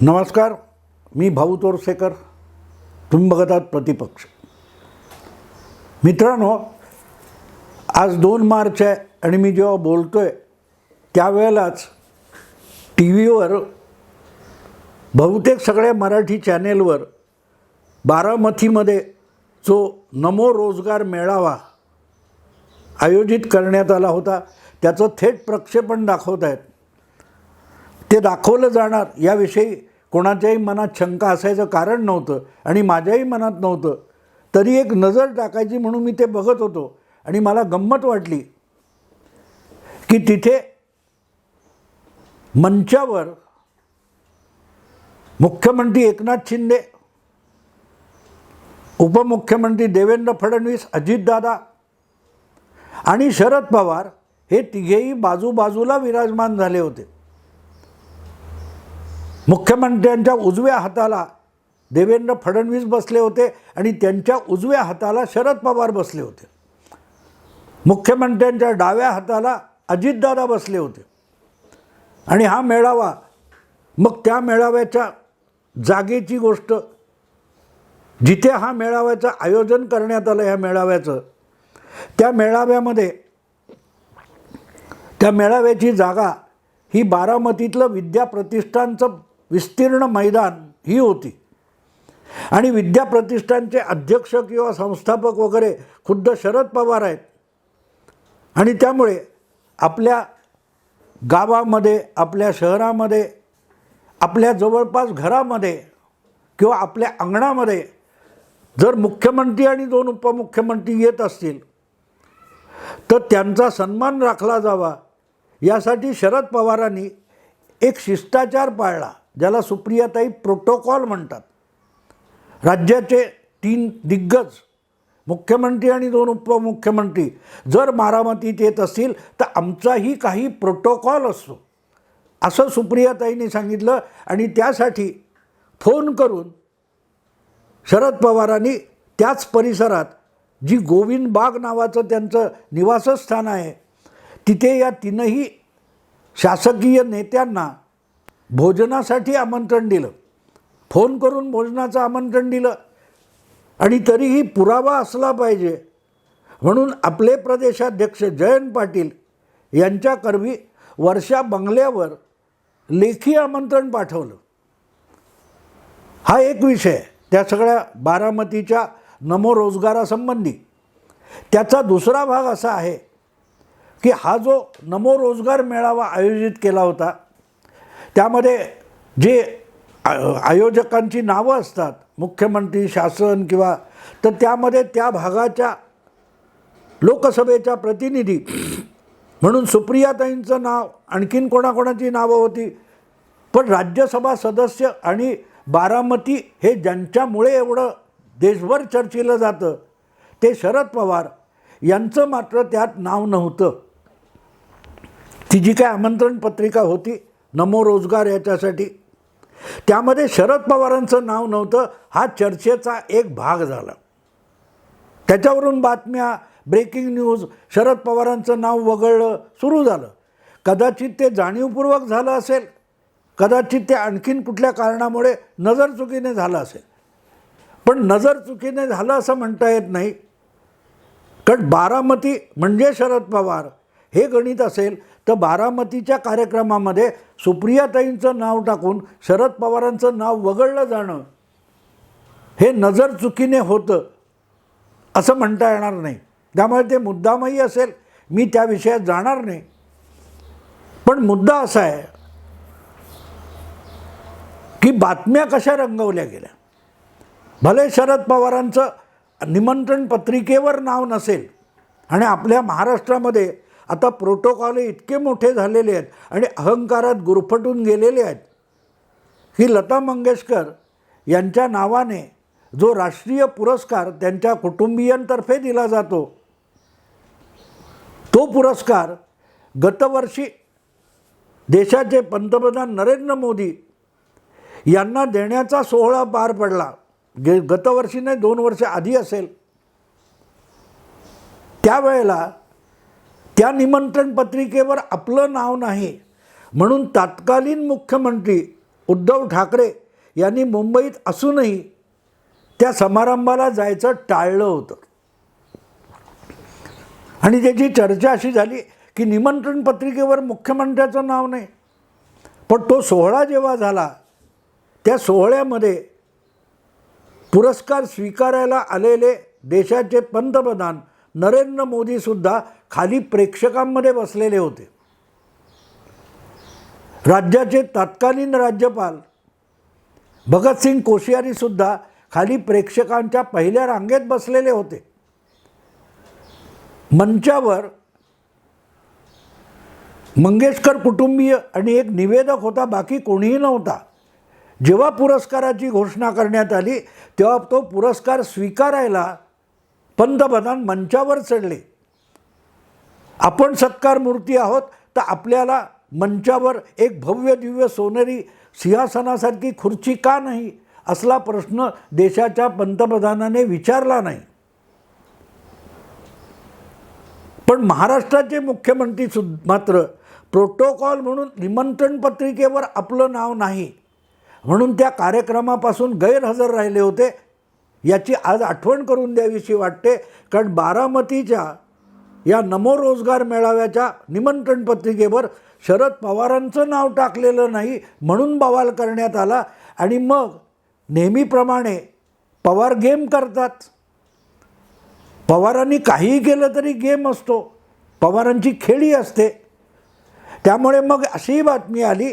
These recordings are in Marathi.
नमस्कार मी भाऊ तोरसेकर तुम्ही बघत आहात प्रतिपक्ष. मित्रांनो आज दोन मार्च आहे आणि मी जेव्हा बोलतो आहे त्यावेळेलाच टी व्हीवर बहुतेक सगळ्या मराठी चॅनेलवर बारामतीमध्ये जो नमो रोजगार मेळावा आयोजित करण्यात आला होता त्याचं थेट प्रक्षेपण दाखवत आहेत. ते दाखवलं जाणार याविषयी कोणाच्याही मनात शंका असायचं कारण नव्हतं आणि माझ्याही मनात नव्हतं. तरी एक नजर टाकायची म्हणून मी ते बघत होतो आणि मला गंमत वाटली की तिथे मंचावर मुख्यमंत्री एकनाथ शिंदे उपमुख्यमंत्री देवेंद्र फडणवीस अजितदादा आणि शरद पवार हे तिघेही बाजूबाजूला विराजमान झाले होते. मुख्यमंत्र्यांच्या उजव्या हाताला देवेंद्र फडणवीस बसले होते आणि त्यांच्या उजव्या हाताला शरद पवार बसले होते. मुख्यमंत्र्यांच्या डाव्या हाताला अजितदादा बसले होते. आणि हा मेळावा मग त्या मेळाव्याच्या जागेची गोष्ट जिथे हा मेळाव्याचं आयोजन करण्यात आलं ह्या मेळाव्याचं त्या मेळाव्यामध्ये त्या मेळाव्याची जागा ही बारामतीतलं विद्या प्रतिष्ठानचं विस्तीर्ण मैदान ही होती. आणि विद्याप्रतिष्ठानचे अध्यक्ष किंवा संस्थापक वगैरे खुद्द शरद पवार आहेत. आणि त्यामुळे आपल्या गावामध्ये आपल्या शहरामध्ये आपल्या जवळपास घरामध्ये किंवा आपल्या अंगणामध्ये जर मुख्यमंत्री आणि दोन उपमुख्यमंत्री येत असतील तर त्यांचा सन्मान राखला जावा. यासाठी शरद पवारांनी एक शिष्टाचार पाळला. ज्याला सुप्रियाताई प्रोटोकॉल म्हणतात. राज्याचे तीन दिग्गज मुख्यमंत्री आणि दोन उपमुख्यमंत्री जर बारामतीत येत असतील तर आमचाही काही प्रोटोकॉल असतो. असं सुप्रियाताईंनी सांगितलं आणि त्यासाठी फोन करून शरद पवारांनी त्याच परिसरात जी गोविंद बाग नावाचं त्यांचं निवासस्थान आहे तिथे या तीनही शासकीय नेत्यांना भोजनासाठी आमंत्रण दिलं. फोन करून भोजनाचं आमंत्रण दिलं. आणि तरीही पुरावा असला पाहिजे. म्हणून आपले प्रदेशाध्यक्ष जयंत पाटील यांच्याकरवी वर्षा बंगल्यावर लेखी आमंत्रण पाठवलं. हा एक विषय. त्या सगळ्या बारामतीच्या नमो रोजगारासंबंधी. त्याचा दुसरा भाग असा आहे की हा जो नमो रोजगार मेळावा आयोजित केला होता त्यामध्ये जे आयोजकांची नावं असतात मुख्यमंत्री शासन किंवा तर त्यामध्ये त्या भागाच्या लोकसभेच्या प्रतिनिधी म्हणून सुप्रियाताईंचं नाव आणखीन कोणाकोणाची नावं होती? पण राज्यसभा सदस्य आणि बारामती हे ज्यांच्यामुळे एवढं देशभर चर्चिलं जातं ते शरद पवार यांचं मात्र त्यात नाव नव्हतं. ती जी काय आमंत्रण पत्रिका होती? नमो रोजगार याच्यासाठी त्यामध्ये शरद पवारांचं नाव नव्हतं हा चर्चेचा एक भाग झाला. त्याच्यावरून बातम्या ब्रेकिंग न्यूज शरद पवारांचं नाव वगळलं सुरू झालं. कदाचित ते जाणीवपूर्वक झालं असेल कदाचित ते आणखीन कुठल्या कारणामुळे नजर चुकीने झालं असेल. पण नजर चुकीने झालं असं म्हणता येत नाही. कारण बारामती म्हणजे शरद पवार हे गणित असेल तर बारामतीच्या कार्यक्रमामध्ये सुप्रियाताईंचं नाव टाकून शरद पवारांचं नाव वगळलं जाणं हे नजर चुकीने होतं असं म्हणता येणार नाही. त्यामुळे ते मुद्दामही असेल मी त्या विषयात जाणार नाही. पण मुद्दा असा आहे की बातम्या कशा रंगवल्या गेल्या? भले शरद पवारांचं निमंत्रण पत्रिकेवर नाव नसेल आणि आपल्या महाराष्ट्रामध्ये आता प्रोटोकॉल इतके मोठे झालेले आहेत आणि अहंकारात गुरफटून गेलेले आहेत. की लता मंगेशकर यांच्या नावाने जो राष्ट्रीय पुरस्कार त्यांच्या कुटुंबियांतर्फे दिला जातो तो पुरस्कार गतवर्षी देशाचे पंतप्रधान नरेंद्र मोदी यांना देण्याचा सोहळा पार पडला. गे गतवर्षी नाही दोन वर्ष आधी असेल. त्यावेळेला त्या निमंत्रण पत्रिकेवर आपलं नाव नाही. म्हणून तत्कालीन मुख्यमंत्री उद्धव ठाकरे यांनी मुंबईत असूनही त्या समारंभाला जायचं टाळलं होतं. आणि त्याची चर्चा अशी झाली की निमंत्रण पत्रिकेवर मुख्यमंत्र्याचं नाव नाही. पण तो सोहळा जेव्हा झाला त्या सोहळ्यामध्ये पुरस्कार स्वीकारायला आलेले देशाचे पंतप्रधान नरेंद्र मोदीसुद्धा खाली प्रेक्षकांमध्ये बसलेले होते. राज्याचे तत्कालीन राज्यपाल भगतसिंग कोश्यारीसुद्धा खाली प्रेक्षकांच्या पहिल्या रांगेत बसलेले होते. मंचावर मंगेशकर कुटुंबीय आणि एक निवेदक होता बाकी कोणीही नव्हता. जेव्हा पुरस्काराची घोषणा करण्यात आली तेव्हा तो पुरस्कार स्वीकारायला पंतप्रधान मंचावर चढले. आपण सत्कार मूर्ती आहोत तर आपल्याला मंचावर एक भव्य दिव्य सोनेरी सिंहासनासारखी खुर्ची का नाही असला प्रश्न देशाच्या पंतप्रधानाने विचारला नाही. पण महाराष्ट्राचे मुख्यमंत्री सु मात्र प्रोटोकॉल म्हणून निमंत्रण पत्रिकेवर आपलं नाव नाही म्हणून त्या कार्यक्रमापासून गैरहजर राहिले होते याची आज आठवण करून द्यावीशी वाटते कारण बारामतीच्या या नमो रोजगार मेळाव्याच्या निमंत्रण पत्रिकेवर शरद पवारांचं नाव टाकलेलं नाही म्हणून बवाल करण्यात आला. आणि मग नेहमीप्रमाणे पवार गेम करतात. पवारांनी काहीही केलं तरी गेम असतो. पवारांची खेळी असते. त्यामुळे मग अशी बातमी आली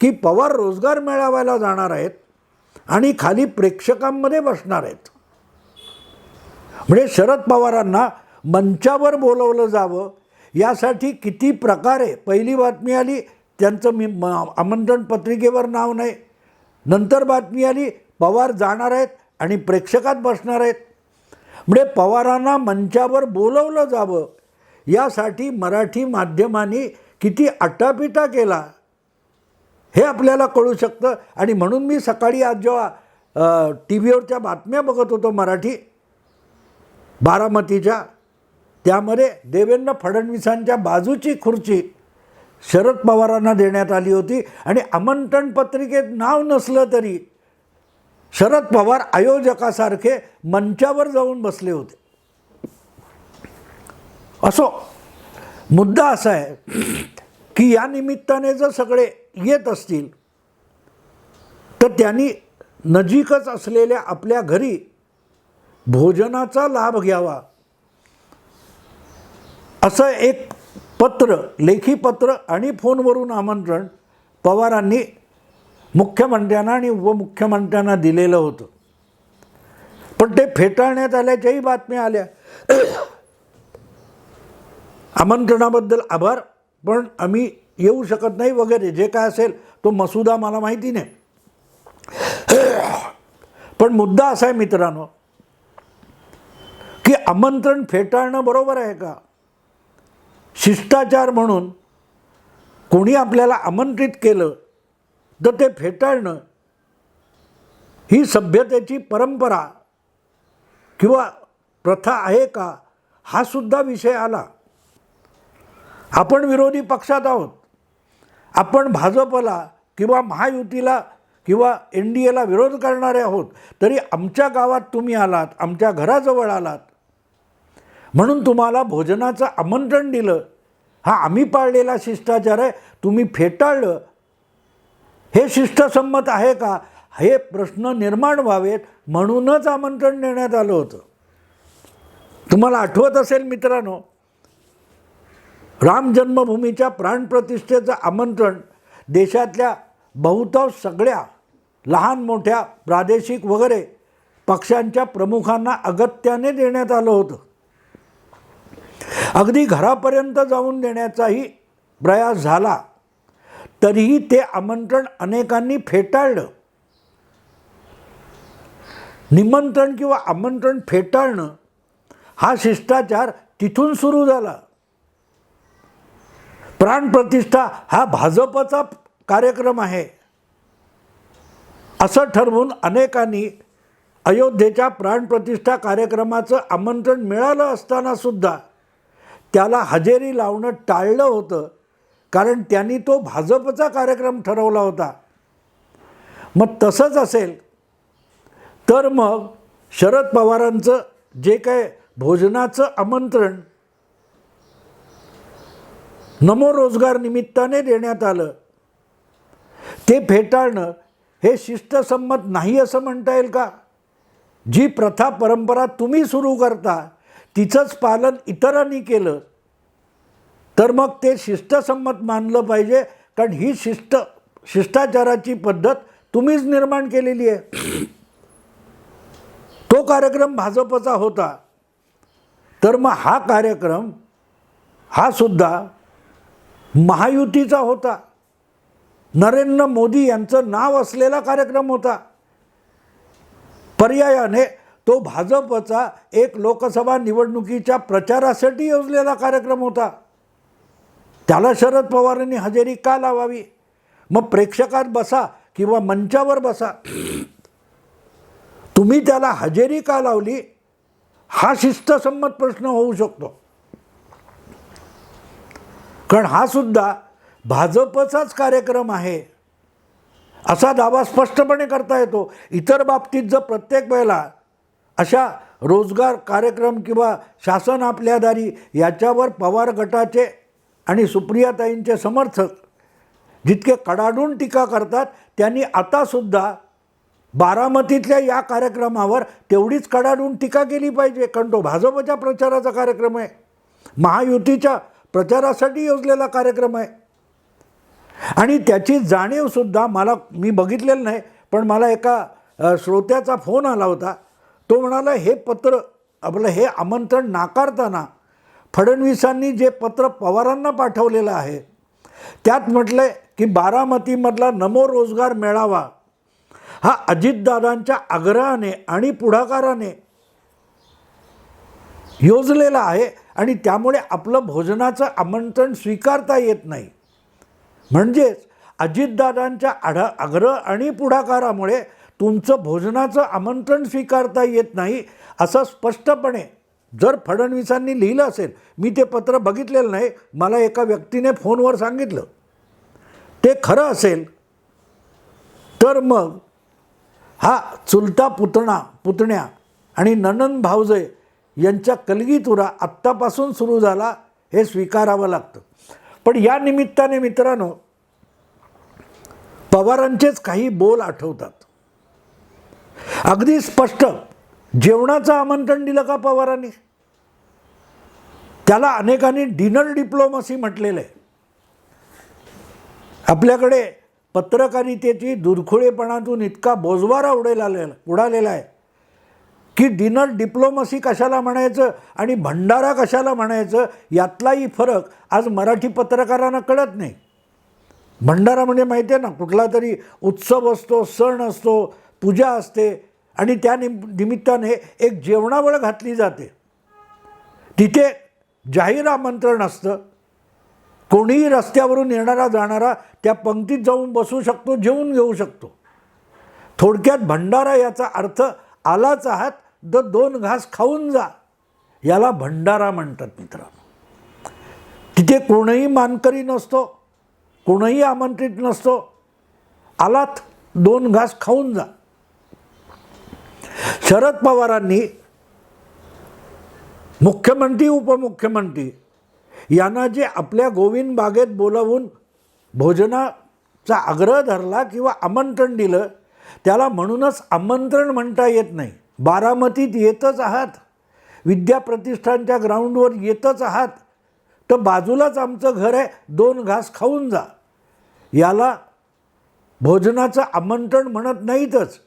की पवार रोजगार मेळाव्याला जाणार आहेत आणि खाली प्रेक्षकांमध्ये बसणार आहेत. म्हणजे शरद पवारांना मंचावर बोलवलं जावं. यासाठी किती प्रकारे पहिली बातमी आली त्यांचं मी म आमंत्रण पत्रिकेवर नाव नाही. नंतर बातमी आली पवार जाणार आहेत आणि प्रेक्षकात बसणार आहेत. म्हणजे पवारांना मंचावर बोलवलं जावं. यासाठी मराठी माध्यमांनी किती अटापिटा केला? हे आपल्याला कळू शकतं. आणि म्हणून मी सकाळी आज जेव्हा टी व्हीवरच्या बातम्या बघत होतो मराठी बारामतीच्या त्यामध्ये देवेंद्र फडणवीसांच्या बाजूची खुर्ची शरद पवारांना देण्यात आली होती. आणि आमंत्रण पत्रिकेत नाव नसलं तरी शरद पवार आयोजकासारखे मंचावर जाऊन बसले होते. असो मुद्दा असा आहे की या निमित्ताने जर सगळे येत असतील तर त्यांनी नजीकच असलेल्या आपल्या घरी भोजनाचा लाभ घ्यावा. असं एक पत्र लेखी पत्र आणि फोनवरून आमंत्रण पवारांनी मुख्यमंत्र्यांना आणि उपमुख्यमंत्र्यांना दिलेलं होतं. पण ते फेटाळण्यात आल्याच्याही बातम्या आल्या. आमंत्रणाबद्दल आभार पण आम्ही येऊ शकत नाही वगैरे जे काय असेल तो मसुदा मला माहिती नाही. पण मुद्दा असा आहे मित्रांनो की आमंत्रण फेटाळणं बरोबर आहे का? शिष्टाचार म्हणून कोणी आपल्याला आमंत्रित केलं तर ते फेटाळणं ही सभ्यतेची परंपरा किंवा प्रथा आहे का हा सुद्धा विषय आला. आपण विरोधी पक्षात आहोत. आपण भाजपला किंवा महायुतीला किंवा एन डी एला विरोध करणारे आहोत. तरी आमच्या गावात तुम्ही आलात आमच्या घराजवळ आलात. म्हणून तुम्हाला भोजनाचं आमंत्रण दिलं. हा आम्ही पाळलेला शिष्टाचार आहे तुम्ही फेटाळलं. हे शिष्टसंमत आहे का? हे प्रश्न निर्माण व्हावेत म्हणूनच आमंत्रण देण्यात आलं होतं. तुम्हाला आठवत असेल मित्रांनो राम जन्मभूमीच्या प्राणप्रतिष्ठेचं आमंत्रण देशातल्या बहुतांश सगळ्या लहान मोठ्या प्रादेशिक वगैरे पक्षांच्या प्रमुखांना अगत्याने देण्यात आलं होतं. अगदी घरापर्यंत जाऊन देण्याचाही प्रयास झाला तरीही ते आमंत्रण अनेकांनी फेटाळलं. निमंत्रण किंवा आमंत्रण फेटाळणं हा शिष्टाचार तिथून सुरू झाला. प्राणप्रतिष्ठा हा भाजपचा कार्यक्रम आहे असं ठरवून अनेकांनी अयोध्येच्या प्राणप्रतिष्ठा कार्यक्रमाचं आमंत्रण मिळालं असताना सुद्धा त्याला हजेरी लावणं टाळलं होतं कारण त्यांनी तो भाजपचा कार्यक्रम ठरवला होता. मग तसंच असेल तर मग शरद पवारांचं जे काय भोजनाचं आमंत्रण नमो रोजगार निमित्ताने देण्यात आलं ते फेटाळणं हे शिस्तसंमत नाही असं म्हणता येईल का? जी प्रथा परंपरा तुम्ही सुरू करता तिचंच पालन इतरांनी केलं तर मग ते शिस्तसंमत मानलं पाहिजे कारण ही शिष्ट शिष्टाचाराची पद्धत तुम्हीच निर्माण केलेली आहे. तो कार्यक्रम भाजपचा होता. तर मग हा कार्यक्रम हा सुद्धा महायुतीचा होता. नरेंद्र मोदी यांचं नाव असलेला कार्यक्रम होता. पर्यायाने तो भाजपचा एक लोकसभा निवडणुकीच्या प्रचारासाठी योजलेला कार्यक्रम होता. त्याला शरद पवारांनी हजेरी का लावावी? मग प्रेक्षकात बसा किंवा मंचावर बसा. तुम्ही त्याला हजेरी का लावली? हा शिस्तसंमत प्रश्न होऊ शकतो. कारण हा सुद्धा भाजपचाच कार्यक्रम आहे. असा दावा स्पष्टपणे करता येतो. इतर बाबतीत जर प्रत्येक वेळेला अशा रोजगार कार्यक्रम किंवा शासन आपल्या दारी याच्यावर पवार गटाचे आणि सुप्रियाताईंचे समर्थक जितके कडाडून टीका करतात त्यांनी आतासुद्धा बारामतीतल्या या कार्यक्रमावर तेवढीच कडाडून टीका केली पाहिजे. कारण तो भाजपच्या प्रचाराचा कार्यक्रम आहे. महायुतीच्या प्रचारासाठी योजलेला कार्यक्रम आहे. आणि त्याची जाणीवसुद्धा मला मी बघितलेलं नाही पण मला एका श्रोत्याचा फोन आला होता. तो म्हणाला हे पत्र आपलं हे आमंत्रण नाकारताना फडणवीसांनी जे पत्र पवारांना पाठवलेलं आहे त्यात म्हटलं आहे की बारामतीमधला नमो रोजगार मेळावा हा अजितदादांच्या आग्रहाने आणि पुढाकाराने योजलेला आहे आणि त्यामुळे आपलं भोजनाचं आमंत्रण स्वीकारता येत नाही. म्हणजेच अजितदादांच्या आढा आग्रह आणि पुढाकारामुळे तुमचं भोजनाचं आमंत्रण स्वीकारता येत नाही असं स्पष्टपणे जर फडणवीसांनी लिहिलं असेल मी ते पत्र बघितलेलं नाही मला एका व्यक्तीने फोनवर सांगितलं. ते खरं असेल तर मग हा चुलता पुतणा पुतण्या आणि ननन भावजय यांच्या कलगीतुरा आत्तापासून सुरू झाला हे स्वीकारावं लागतं. पण या निमित्ताने मित्रांनो पवारांचेच काही बोल आठवतात. अगदी स्पष्ट. जेवणाचं आमंत्रण दिलं का पवारांनी? त्याला अनेकांनी डिनर डिप्लोमसी म्हटलेलं आहे. आपल्याकडे पत्रकारितेची दुरखुळेपणातून इतका बोजवारा उडेल आलेला उडालेला आहे की डिनर डिप्लोमसी कशाला म्हणायचं आणि भंडारा कशाला म्हणायचं यातलाही फरक आज मराठी पत्रकारांना कळत नाही. भंडारा म्हणजे माहिती आहे ना कुठला तरी उत्सव असतो सण असतो पूजा असते आणि त्या निम निमित्ताने एक जेवणावळ घातली जाते. तिथे जाहीर आमंत्रण असतं. कोणीही रस्त्यावरून येणारा जाणारा त्या पंक्तीत जाऊन बसू शकतो जेवून घेऊ शकतो. थोडक्यात भंडारा याचा अर्थ आलाच आहात द दोन घास खाऊन जा. याला भंडारा म्हणतात मित्रांनो तिथे कोणही मानकरी नसतो कोणही आमंत्रित नसतो. आलात दोन घास खाऊन जा. शरद पवारांनी मुख्यमंत्री उपमुख्यमंत्री यांना जे आपल्या गोविंद बागेत बोलावून भोजनाचा आग्रह धरला किंवा आमंत्रण दिलं त्याला म्हणूनच आमंत्रण म्हणता येत नाही. बारामतीत येतच आहात. विद्याप्रतिष्ठानच्या ग्राउंडवर येतच आहात. तर बाजूलाच आमचं घर आहे. दोन घास खाऊन जा. याला भोजनाचं आमंत्रण म्हणत नाहीतच.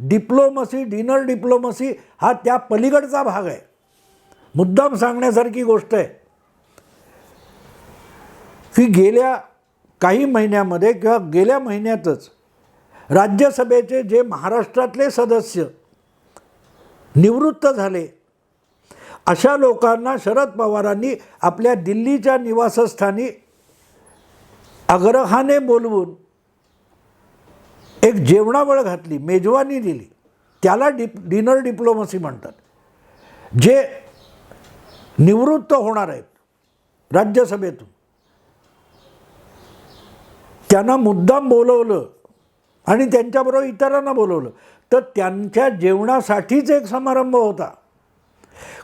डिप्लोमसी डिनर डिप्लोमसी हा त्या पलीकडचा भाग आहे. मुद्दाम सांगण्यासारखी गोष्ट आहे. की गेल्या काही महिन्यामध्ये किंवा गेल्या महिन्यातच राज्यसभेचे जे महाराष्ट्रातले सदस्य निवृत्त झाले अशा लोकांना शरद पवारांनी आपल्या दिल्लीच्या निवासस्थानी आग्रहाने बोलवून एक जेवणावळ घातली मेजवानी दिली. त्याला डिप डिनर डिप्लोमसी म्हणतात. जे निवृत्त होणार आहेत राज्यसभेतून. त्यांना मुद्दाम बोलवलं आणि त्यांच्याबरोबर इतरांना बोलवलं. तर त्यांच्या जेवणासाठीच एक समारंभ होता.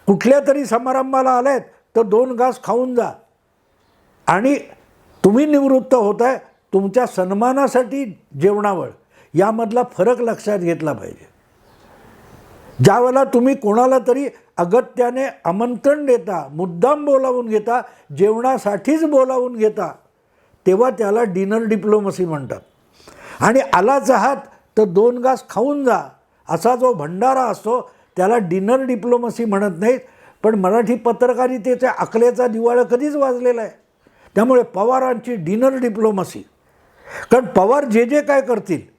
कुठल्या तरी समारंभाला आलात तर दोन घास खाऊन जा. आणि तुम्ही निवृत्त होत आहे तुमच्या सन्मानासाठी जेवणावळ. यामधला फरक लक्षात घेतला पाहिजे. ज्यावेळेला तुम्ही कोणाला तरी अगत्याने आमंत्रण देता मुद्दाम बोलावून घेता जेवणासाठीच बोलावून घेता तेव्हा त्याला डिनर डिप्लोमसी म्हणतात. आणि आलाच आहात तर दोन घास खाऊन जा. असा जो भंडारा असतो त्याला डिनर डिप्लोमसी म्हणत नाहीत पण मराठी पत्रकारितेच्या अकलेचा दिवाळा कधीच वाजलेला आहे. त्यामुळे पवारांची डिनर डिप्लोमसी. कारण पवार जे जे काय करतील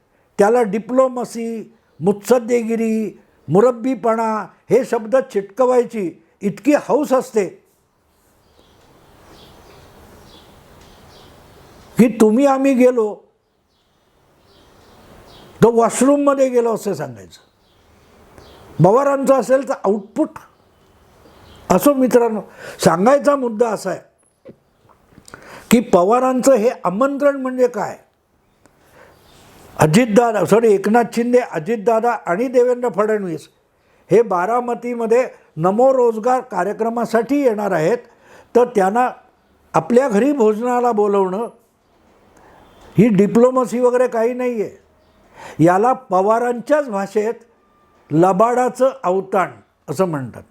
त्याला डिप्लोमसी मुत्सद्देगिरी मुरब्बीपणा हे शब्द चिटकवायची इतकी हौस असते. की तुम्ही आम्ही गेलो तर वॉशरूममध्ये गेलो असं सांगायचं. पवारांचं असेल तर आउटपुट असो मित्रांनो सांगायचा मुद्दा असा आहे की पवारांचं हे आमंत्रण म्हणजे काय? अजितदादा सॉरी एकनाथ शिंदे अजितदादा आणि देवेंद्र फडणवीस हे बारामतीमध्ये नमो रोजगार कार्यक्रमासाठी येणार आहेत. तर त्यांना आपल्या घरी भोजनाला बोलवणं ही डिप्लोमसी वगैरे काही नाही आहे याला पवारांच्याच भाषेत लबाडाचं अवताण असं म्हणतात.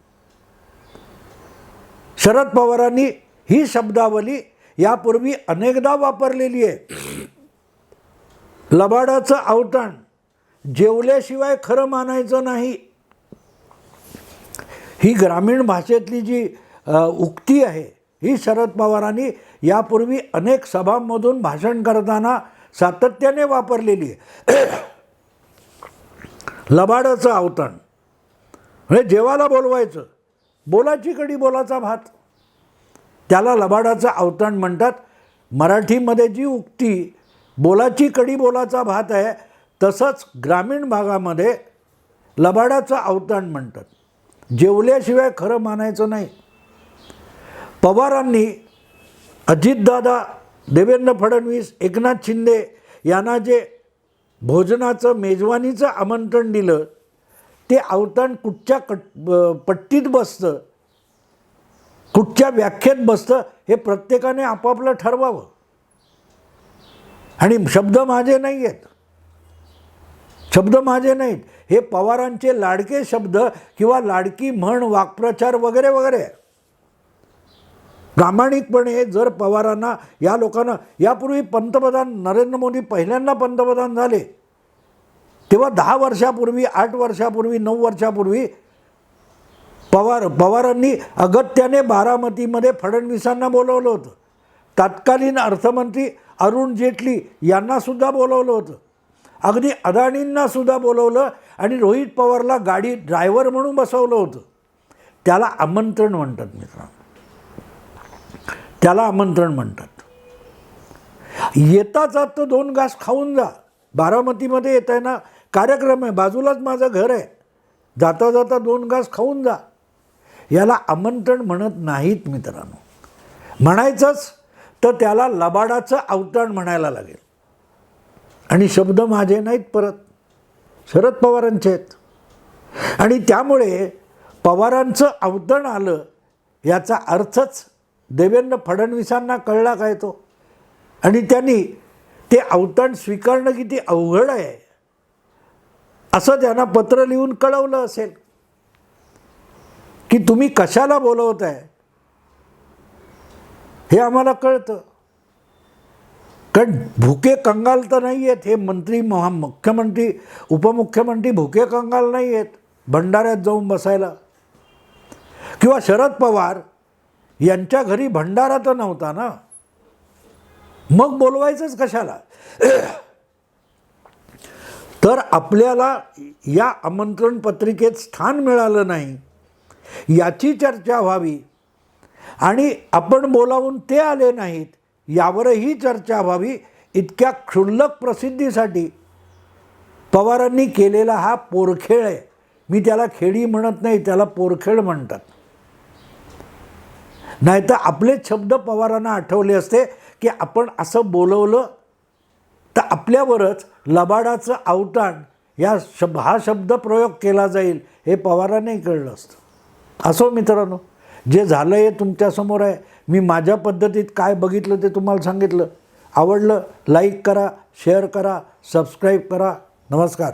शरद पवारांनी ही शब्दावली यापूर्वी अनेकदा वापरलेली आहे. लबाडाचं अवताण जेवल्याशिवाय खरं मानायचं नाही. ही ग्रामीण भाषेतली जी उक्ती आहे ही शरद पवारांनी यापूर्वी अनेक सभांमधून भाषण करताना सातत्याने वापरलेली आहे. लबाडाचं अवताण. म्हणजे जेवाला बोलवायचं बोलाची कडी बोलाचा भात. त्याला लबाडाचं अवतण म्हणतात. मराठीमध्ये जी उक्ती बोलाची कडी बोलाचा भात आहे तसंच ग्रामीण भागामध्ये लबाडाचं अवताण म्हणतात. जेवल्याशिवाय खरं मानायचं नाही. पवारांनी अजितदादा देवेंद्र फडणवीस एकनाथ शिंदे यांना जे भोजनाचं मेजवानीचं आमंत्रण दिलं ते अवताण कुठच्या कट पट्टीत बसतं कुठच्या व्याख्येत बसतं हे प्रत्येकाने आपापलं ठरवावं. आणि शब्द माझे नाही आहेत शब्द माझे नाहीत. हे पवारांचे लाडके शब्द किंवा लाडकी म्हण वाक्प्रचार वगैरे वगैरे. प्रामाणिकपणे जर पवारांना या लोकांना यापूर्वी पंतप्रधान नरेंद्र मोदी पहिल्यांदा पंतप्रधान झाले तेव्हा दहा वर्षापूर्वी आठ वर्षापूर्वी नऊ वर्षापूर्वी पवार पवारांनी अगत्याने बारामतीमध्ये फडणवीसांना बोलवलं होतं. तत्कालीन अर्थमंत्री अरुण जेटली यांनासुद्धा बोलवलं होतं. अगदी अदाणींनासुद्धा बोलवलं आणि रोहित पवारला गाडी ड्रायव्हर म्हणून बसवलं होतं. त्याला आमंत्रण म्हणतात मित्रांनो. त्याला आमंत्रण म्हणतात. येता जात तर दोन घास खाऊन जा. बारामतीमध्ये येत आहे ना कार्यक्रम आहे बाजूलाच माझं घर आहे. जाता जाता दोन घास खाऊन जा. याला आमंत्रण म्हणत नाहीत मित्रांनो. म्हणायचंच तर त्याला लबाडाचं अवतरण म्हणायला लागेल. आणि शब्द माझे नाहीत परत. शरद पवारांचे आहेत. आणि त्यामुळे पवारांचं अवतरण आलं याचा अर्थच देवेंद्र फडणवीसांना कळला काय तो. आणि त्यांनी ते अवतरण स्वीकारणं किती अवघड आहे असं त्यांना पत्र लिहून कळवलं असेल. की तुम्ही कशाला बोलवत आहे हे आम्हाला कळतं. कारण भुके कंगाल तर नाही आहेत हे मंत्री महा मुख्यमंत्री उपमुख्यमंत्री भुके कंगाल नाही आहेत भंडाऱ्यात जाऊन बसायला. किंवा शरद पवार यांच्या घरी भंडारा तर नव्हता ना? मग बोलवायचंच कशाला? तर आपल्याला या आमंत्रण पत्रिकेत स्थान मिळालं नाही याची चर्चा व्हावी आणि आपण बोलावून ते आले नाहीत यावरही चर्चा व्हावी इतक्या क्षुल्लक प्रसिद्धीसाठी. पवारांनी केलेला हा पोरखेळ आहे. मी त्याला खेडी म्हणत नाही त्याला पोरखेळ म्हणतात. नाहीतर आपलेच शब्द पवारांना आठवले असते की आपण असं बोलवलं तर आपल्यावरच लबाडाचं अवताण या शब हा शब्द प्रयोग केला जाईल हे पवारांनाही कळलं असतं. असो मित्रांनो. जे झालं हे तुमच्यासमोर आहे मी माझ्या पद्धतीत काय बघितलं ते तुम्हाला सांगितलं. आवडलं लाईक करा शेअर करा सबस्क्राईब करा. नमस्कार.